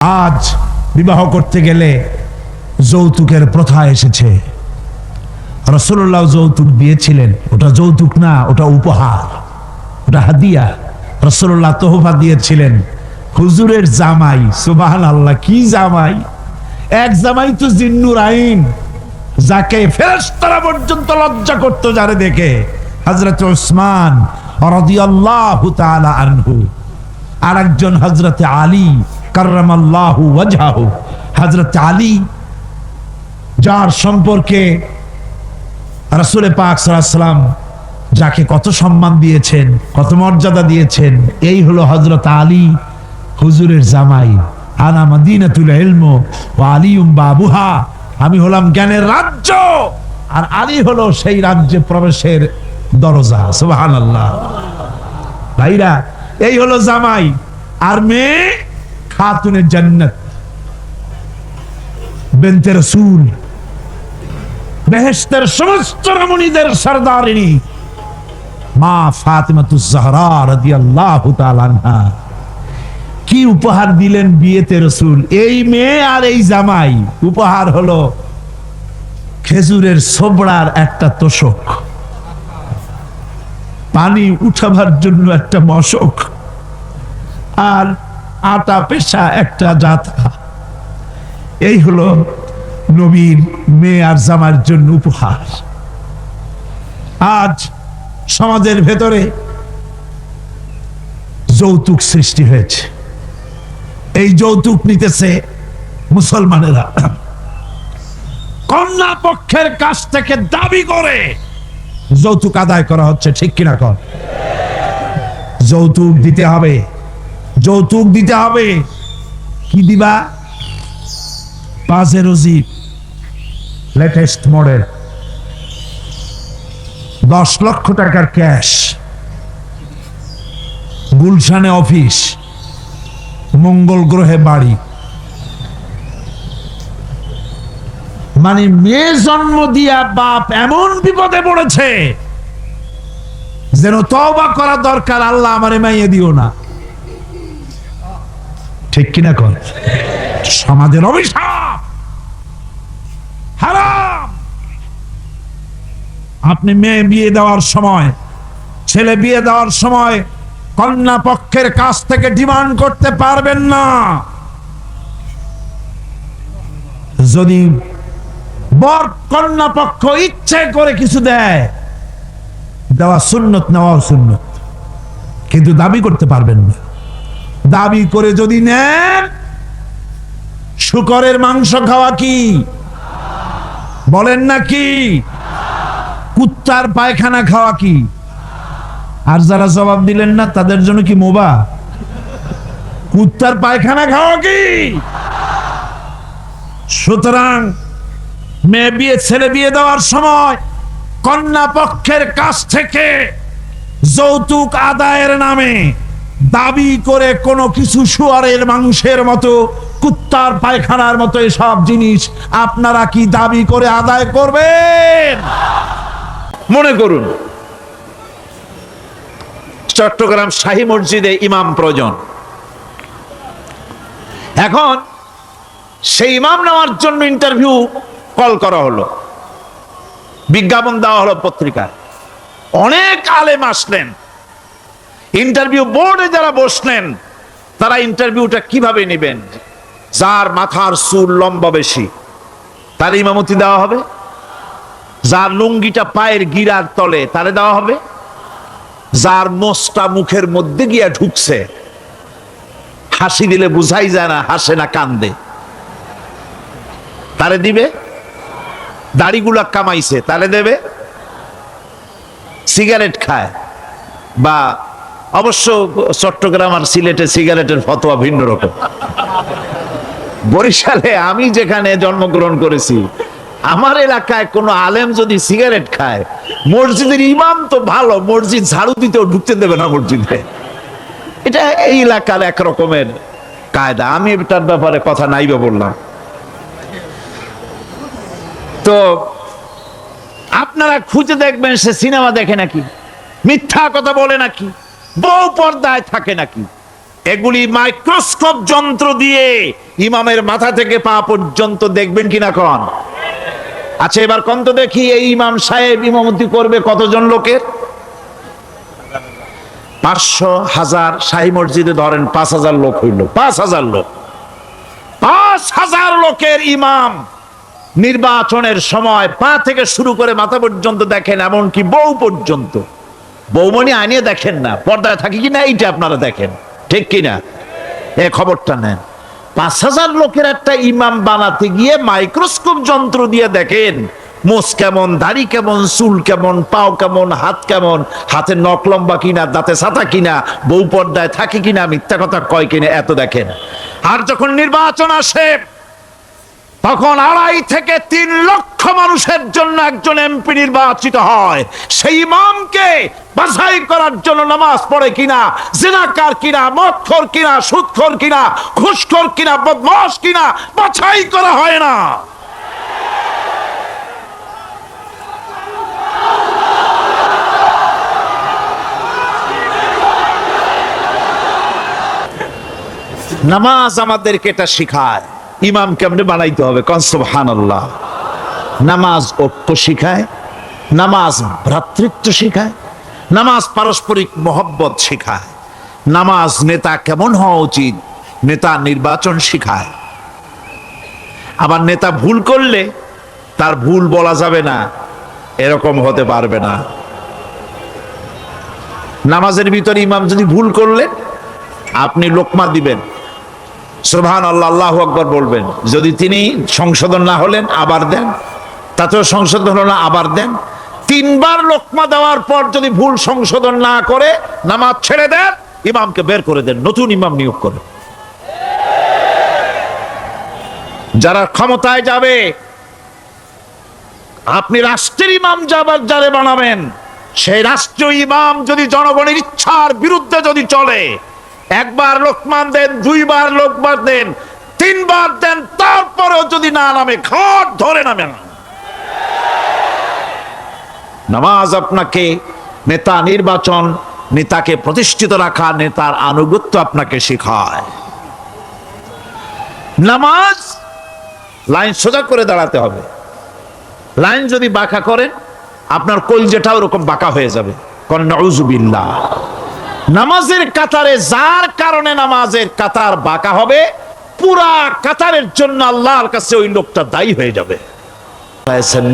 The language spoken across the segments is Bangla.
আজ বিবাহ করতে গেলে যৌতুকের প্রথা এসেছে। রসুল্লাহ যৌতুক দিয়েছিলেন। ওটা যৌতুক না, ওটা উপহার। ওটা হাদিয়া। রসুল্লাহ তোহফা দিয়েছিলেন। হুজুরের জামাই সুবাহান আল্লাহ কি জামাই? এক জামাই তো জিন্নুর আইন। যাকে ফেরেশতারা পর্যন্ত লজ্জা করতো যারে দেখে। হজরত ওসমান রাদিয়াল্লাহু আনহু। আর একজন হজরতে আলী হজরত আলী, যার সম্পর্কে পাক যাকে কত সম্মান দিয়েছেন, কত মর্যাদা দিয়েছেন, এই হলো হজরত আলী, হুজুরের জামাই। আনা বাবুহা। আমি হলাম জ্ঞানের রাজ্য। আর আলী হলো সেই রাজ্যে প্রবেশের দরজা। ভাইরা, এই হলো জামাই। আর মেয়ে খাতুনের জান্নাত। বেন্তে রসুল। বেহেস্তের সমস্ত রমণীদের সর্দারিনী। মা কি উপহার দিলেন বিয়েতে রসুল? এই মেয়ে আর এই জামাই। উপহার হলো খেজুরের সোবড়ার একটা তোষক। পানি উঠাবার জন্য একটা মশক। আর আটা পেশা একটা জাতা। এই হলো নবীর মেয়ে আর জামার জন্য উপহার। আজ সমাজের ভেতরে যৌতুক সৃষ্টি হয়েছে। এই যৌতুক নিতেছে মুসলমানেরা। কন্যা পক্ষের কাছ থেকে দাবি করে যৌতুক আদায় করা হচ্ছে, ঠিক কিনা কর যৌতুক দিতে হবে। যৌতুক দিতে হবে। কি দিবা? পাঁচের জিপ লেটেস্ট মডেল। দশ লক্ষ টাকার ক্যাশ। গুলশানে অফিস। মঙ্গল গ্রহে বাড়ি। মানে মেয়ে জন্ম দিয়া বাপ এমন বিপদে পড়েছে, যেন তওবা করা দরকার আল্লাহ আমারে মাইয়ে দিও না। ঠিক কিনা কর সমাজের অভিশাপ! আপনি মেয়ে বিয়ে দেওয়ার সময়, ছেলে বিয়ে দেওয়ার সময় কন্যা পক্ষের কাছ থেকে ডিমান্ড করতে পারবেন না। যদি বর কন্যা পক্ষ ইচ্ছে করে কিছু দেয়, দেওয়া সুন্নত নেওয়া সুন্নত, কিন্তু দাবি করতে পারবেন না। দাবি করে যদি নেন, শুকরের মাংস খাওয়া কি? বলেন না কি? কুত্তার পায়খানা খাওয়া কি? আর যারা জবাব দিলেন না, তাদের জন্য কি মোবা? কুত্তার পায়খানা খাওয়া কি? সুতরাং মেয়ে বিয়ে, ছেলে বিয়ে দেওয়ার সময় কন্যা পক্ষের কাছ থেকে যৌতুক আদায়ের নামে দাবি করে কোনো কিছু শুয়ারের মাংসের মতো, কুত্তার পায়খানার মতো এসব জিনিস আপনারা কি দাবি করে আদায় করবেন? মনে করুন, চট্টগ্রাম শাহী মসজিদে ইমাম প্রয়োজন। এখন সেই ইমাম নেওয়ার জন্য ইন্টারভিউ কল করা হলো, বিজ্ঞাপন দেওয়া হলো পত্রিকায়। অনেক আলেম আসলেন। ইন্টারভিউ বোর্ডে যারা বসলেন, তারা ইন্টারভিউটা কীভাবে নেবেন? যার মাথার চুল লম্বা বেশি, তার ইমামতি দেওয়া হবে? যার লুঙ্গিটা পায়ের গিরার তলে, তারে দেওয়া হবে? যার মোষটা মুখের মধ্যে গিয়া ঢুকছে, হাসি দিলে বুঝাই যায় না, হাসে না, কান্দে। তারে দিবে? দাড়িগুলা কামাইছে, তারে দেবে? সিগারেট খায় বা অবশ্য চট্টগ্রাম আর সিলেটে সিগারেটের ফতোয়া ভিন্ন রকম। বরিশালে আমি যেখানে জন্মগ্রহণ করেছি, আমার এলাকায় কোনো আলেম যদি সিগারেট খায়, মসজিদের ইমাম তো ভালো, মসজিদ ঝাড়ু দিতেও ঢুকতে দেবে না মসজিদে। এটা এই এলাকার এক রকমের কায়দা। আমি এটার ব্যাপারে কথা নাইবে বললাম। তো আপনারা খুঁজে দেখবেন, সে সিনেমা দেখে নাকি, মিথ্যা কথা বলে নাকি। বউ পর্দায় থাকে নাকি? এগুলি মাইক্রোস্কোপ যন্ত্র দিয়ে ইমামের মাথা থেকে পা পর্যন্ত দেখবেন কিনা কন? আচ্ছা এবার কন্ত দেখি এই ইমাম সাহেব ইমামতি করবে কতজন লোকের? পাঁচশো হাজার শাহী মসজিদে ধরেন পাঁচ হাজার লোক হইল, পাঁচ হাজার লোক। পাঁচ হাজার লোকের ইমাম নির্বাচনের সময় পা থেকে শুরু করে মাথা পর্যন্ত দেখেন, এমনকি বউ পর্যন্ত। বৌমনি আনিয়ে দেখেন না, পর্দায় থাকি কিনা এইটা আপনারা দেখেন, ঠিক কিনা? এ খবরটা নেন। পাঁচ হাজার লোকের একটা ইমাম বানাতে গিয়ে মাইক্রোস্কোপ যন্ত্র দিয়ে দেখেন মোষ কেমন, দাড়ি কেমন, চুল কেমন, পাও কেমন, হাত কেমন, হাতে নখ লম্বা কিনা, দাঁতে সাতা কিনা, বউ পর্দায় থাকে কিনা, মিথ্যা কথা কয় কিনা, এত দেখেন। আর যখন নির্বাচন আসে তখন আড়াই থেকে তিন লক্ষ মানুষের জন্য একজন এমপি নির্বাচিত হয়। সেই ইমামকে বাছাই করার জন্য নামাজ পড়ে কিনা, জিনাকার কিনা, মদখোর কিনা, সুদখোর কিনা, ঘুষখোর কিনা বদমাস কিনা, বাছাই করা হয় না। নামাজ আমাদেরকে এটা শিখায়। ইমাম কেমনে বানাইতে হবে? কনসবহান আল্লাহ নামাজ ঐক্য শিখায়, নামাজ ভ্রাতৃত্ব শিখায়, নামাজ পারস্পরিক মহব্বত শিখায়। নামাজ নেতা কেমন হওয়া উচিত? নেতা নির্বাচন শিখায়। আবার নেতা ভুল করলে তার ভুল বলা যাবে না, এরকম হতে পারবে না। নামাজের ভিতরে ইমাম যদি ভুল করলেন, আপনি লোকমা দিবেন। সুবহান আল্লাহ আল্লাহ আকবর বলবেন। যদি তিনি সংশোধন না হলেন, আবার দেন। তাতেও সংশোধন হলো না, আবার দেন। তিনবার লোকমা দেওয়ার পর যদি ভুল সংশোধন না করে, নামাজ ছেড়ে দেন, ইমামকে বের করে দেন, নতুন ইমাম নিয়োগ করে যারা ক্ষমতায় যাবে, আপনি রাষ্ট্রের ইমাম যাবার যারে বানাবেন। সেই রাষ্ট্রীয় ইমাম যদি জনগণের ইচ্ছার বিরুদ্ধে যদি চলে একবার লোকমান দেন, দুইবার লোকমান দেন, তিনবার দেন, তারপরেও যদি না নামে, ঘট ধরে নামে। না নামাজ আপনাকে, নেতা নির্বাচন, নেতাকে প্রতিষ্ঠিত রাখা, নেতার আনুগত্য আপনাকে শেখায়। নামাজ, লাইন সোজা করে দাঁড়াতে হবে। লাইন যদি বাঁকা করেন, আপনার কলজেটাও ওরকম বাঁকা হয়ে যাবে। করেন নজুবিল্লাহ নামাজের কাতারে যার কারণে নামাজের কাতার বাঁকা হবে, পুরা কাতারের জন্য আল্লাহর কাছে ওই লোকটা দায়ী হয়ে যাবে।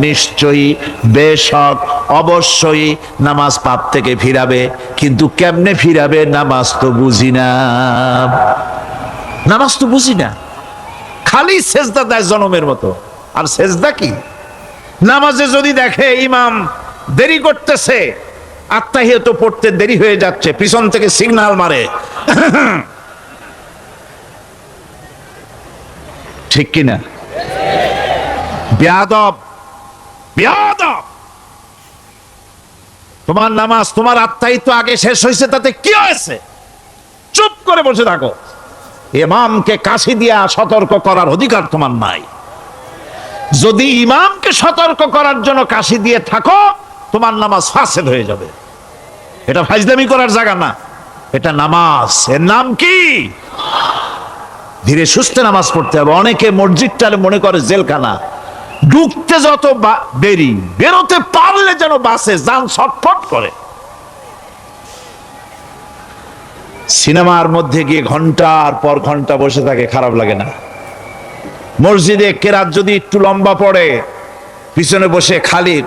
নিশ্চয়ই বেশক অবশ্যই নামাজ পাপ থেকে ফিরাবে, কিন্তু কেমনে ফিরাবে নামাজ তো বুঝি না। নামাজ তো বুঝি না। খালি সেজদা দেয় জনমের মতো। আর সেজদা কি? নামাজে যদি দেখে ইমাম দেরি করতেছে আত্মাহিয়ত পড়তে দেরি হয়ে যাচ্ছে, পিছন থেকে সিগন্যাল মারে। ঠিক কিনা? তোমার নামাজ, তোমার আত্মাহিত আগে শেষ হয়েছে, তাতে কি হয়েছে? চুপ করে বসে থাকো। ইমামকে কাশি দিয়া সতর্ক করার অধিকার তোমার নাই। যদি ইমামকে সতর্ক করার জন্য কাশি দিয়ে থাকো, তোমার নামাজ ফাসেদ হয়ে যাবে। এটা ফাইজদামি করার জায়গা না। এটা নামাজ। এর নাম কি? ধীরে সুস্থে নামাজ পড়তে হবে। অনেকে মসজিদটা মনে করে জেলখানা। ঢুকতে যত বা- দেরি, বেরোতে পারলে যেন বাসে যান ছটফট করে। সিনেমার মধ্যে গিয়ে ঘণ্টার পর ঘণ্টা বসে থাকে, খারাপ লাগে না। মসজিদে কেরাত যদি একটু লম্বা পড়ে, পিছনে বসে খালি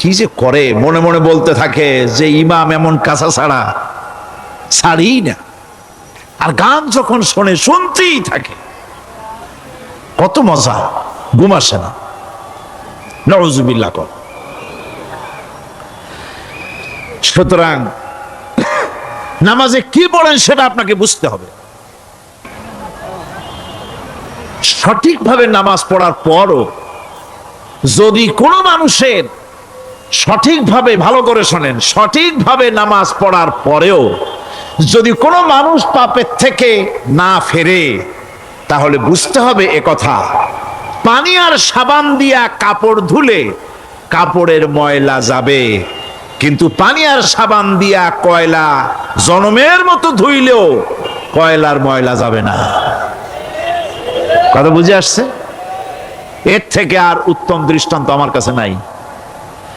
কি যে করে? মনে মনে বলতে থাকে যে ইমাম এমন কাঁচা ছাড়া ছাড়ি না। আর গান যখন শোনে, শুনতেই থাকে। কত মজা, ঘুম আসে না। নজুবিল্লা কর। সুতরাং নামাজে কি পড়েন সেটা আপনাকে বুঝতে হবে। সঠিকভাবে নামাজ পড়ার পরও যদি কোনো মানুষের সঠিকভাবে ভালো করে শোনেন, সঠিকভাবে নামাজ পড়ার পরেও যদি কোনো মানুষ পাপের থেকে না ফেরে, তাহলে বুঝতে হবে এ কথা। পানি আর সাবান দিয়া কাপড় ধুলে কাপড়ের ময়লা যাবে, কিন্তু পানি আর সাবান দিয়া কয়লা জনমের মতো ধুইলেও কয়লার ময়লা যাবে না। কথা বুঝে আসছে? এর থেকে আর উত্তম দৃষ্টান্ত আমার কাছে নাই।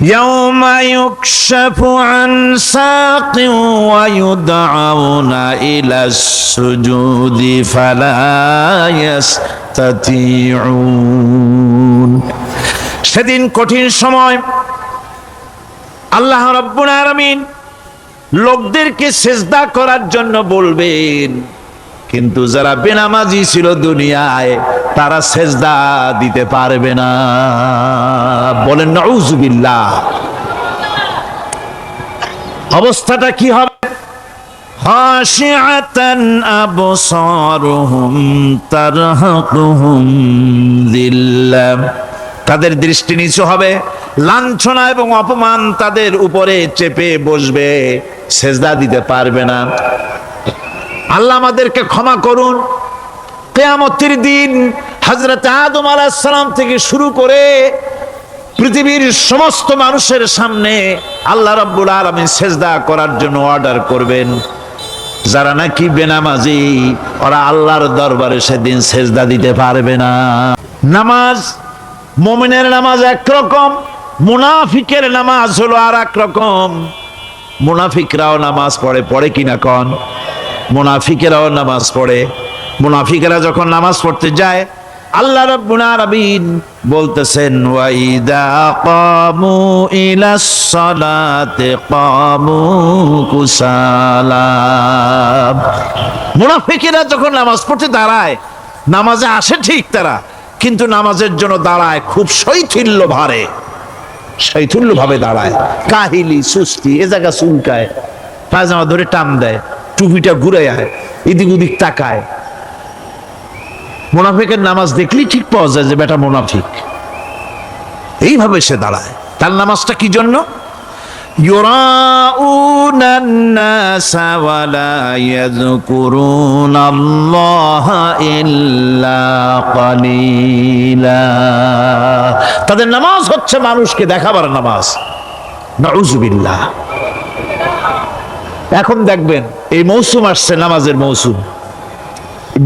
يوم يكشف عن ساق ويدعون إلى السجود فلا يستطيعون সেদিন কঠিন সময় আল্লাহ রব্বুল আলামিন লোকদেরকে সেজদা করার জন্য বলবেন কিন্তু যারা বেনামাজি ছিল দুনিয়ায় তারা সেজদা দিতে পারবে না বলেন নউজুবিল্লাহ অবস্থাটা কি হবে خاشعة أبصارهم ترهقهم ذلة তাদের দৃষ্টি নিচু হবে লাঞ্ছনা এবং অপমান তাদের উপরে চেপে বসবে সেজদা দিতে পারবে না আল্লাহ আমাদেরকে ক্ষমা করুন। কেয়ামতের দিন হজরত আদম আলাহিসাল্লাম থেকে শুরু করে পৃথিবীর সমস্ত মানুষের সামনে আল্লাহ রাব্বুল আলামিন সেজদা করার জন্য অর্ডার করবেন। যারা নাকি বেনামাজি, ওরা আল্লাহর দরবারে সেদিন সেজদা দিতে পারবে না। নামাজ, মোমিনের নামাজ একরকম, মুনাফিকের নামাজ হলো আর এক রকম। মুনাফিকরাও নামাজ পড়ে পড়ে কিনা কন? মুনাফিকেরাও নামাজ পড়ে। মুনাফিকেরা যখন নামাজ পড়তে যায়, আল্লাহ রাব্বুল আলামিন বলতেছেন, ওয়াইদা কামু ইলাস সালাতে কামু কুসালা মুনাফিকেরা যখন নামাজ পড়তে দাঁড়ায়, নামাজে আসে ঠিক তারা, কিন্তু নামাজের জন্য দাঁড়ায় খুব শৈথিল্য ভারে। শৈথিল্য ভাবে দাঁড়ায়। কাহিলি সুস্তি এ জায়গা চুলকায়, পায়জামা ধরে টান দেয়। টুপিটা ঘুরে আয় এদিক ওদিক তাকায়। মোনাফিকের নামাজ দেখলেই ঠিক পাওয়া যায় যে, বেটা মোনাফিক। এইভাবে সে দাঁড়ায়। তার নামাজটা কি জন্য? তাদের নামাজ হচ্ছে মানুষকে দেখাবার নামাজ। না এখন দেখবেন, এই মৌসুম আসছে, নামাজের মৌসুম।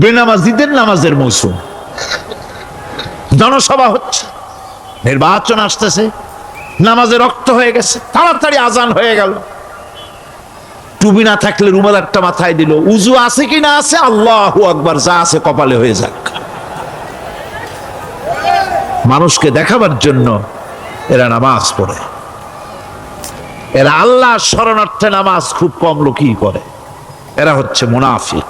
বেনামাজিদের নামাজের মৌসুম। জনসভা হচ্ছে, নির্বাচন আসতেছে, নামাজে রক্ত হয়ে গেছে, তাড়াতাড়ি আজান হয়ে গেল। টুবি না থাকলে রুমাল একটা মাথায় দিল, উজু আছে কি না আছে, আল্লাহ আকবার, যা আছে কপালে হয়ে যাক। মানুষকে দেখাবার জন্য এরা নামাজ পড়ে। এরা আল্লাহ শরণার্থে নামাজ খুব কম লোকই করে। এরা হচ্ছে মুনাফিক।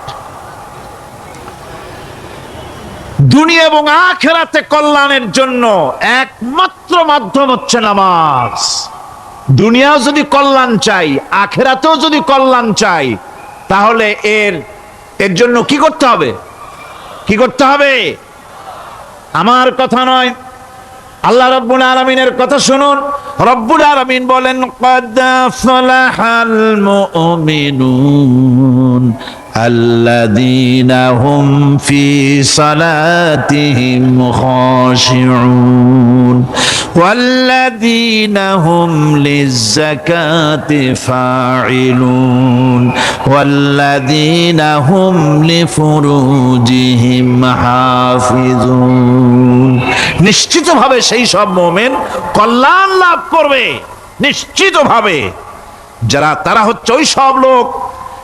দুনিয়া এবং আখেরাতে কল্যাণের জন্য একমাত্র মাধ্যম হচ্ছে নামাজ। দুনিয়াও যদি কল্যাণ চাই, আখেরাতেও যদি কল্যাণ চাই, তাহলে এর এর জন্য কি করতে হবে? কি করতে হবে? আমার কথা নয় আল্লাহ রব্বুল আলমিনের কথা শুনুন। রব্বুল আলমিন বলেন الذين هم في صلاتهم خاشعون والذين هم للزكاة فاعلون والذين هم لفروجهم حافظون নিশ্চিতভাবে সেই সব মোমেন কল্যাণ লাভ করবে নিশ্চিতভাবে যারা তারা হচ্ছে ওই সব লোক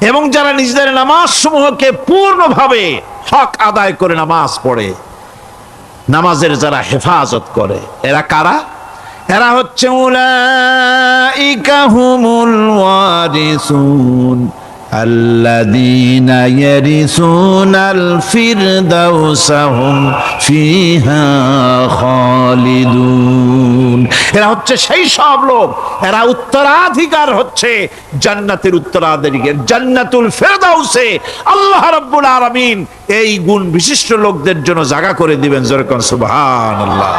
এবং যারা নিজেদের নামাজ সমূহকে পূর্ণভাবে হক আদায় করে নামাজ পড়ে, নামাজের যারা হেফাজত করে, এরা কারা? এরা হচ্ছে উলাইকা হুমুল ওয়ারিসুন। الذين يرثون الفردوس هم فيها خالدون এরা হচ্ছে সেই সব লোক এরা উত্তরাধিকার হচ্ছে জান্নাতের উত্তরাধিকার জান্নাতুল ফেরদাউসে আল্লাহ রাব্বুল আলামিন এই গুণ বিশিষ্ট লোকদের জন্য জায়গা করে দিবেন যেরকম সুবহানাল্লাহ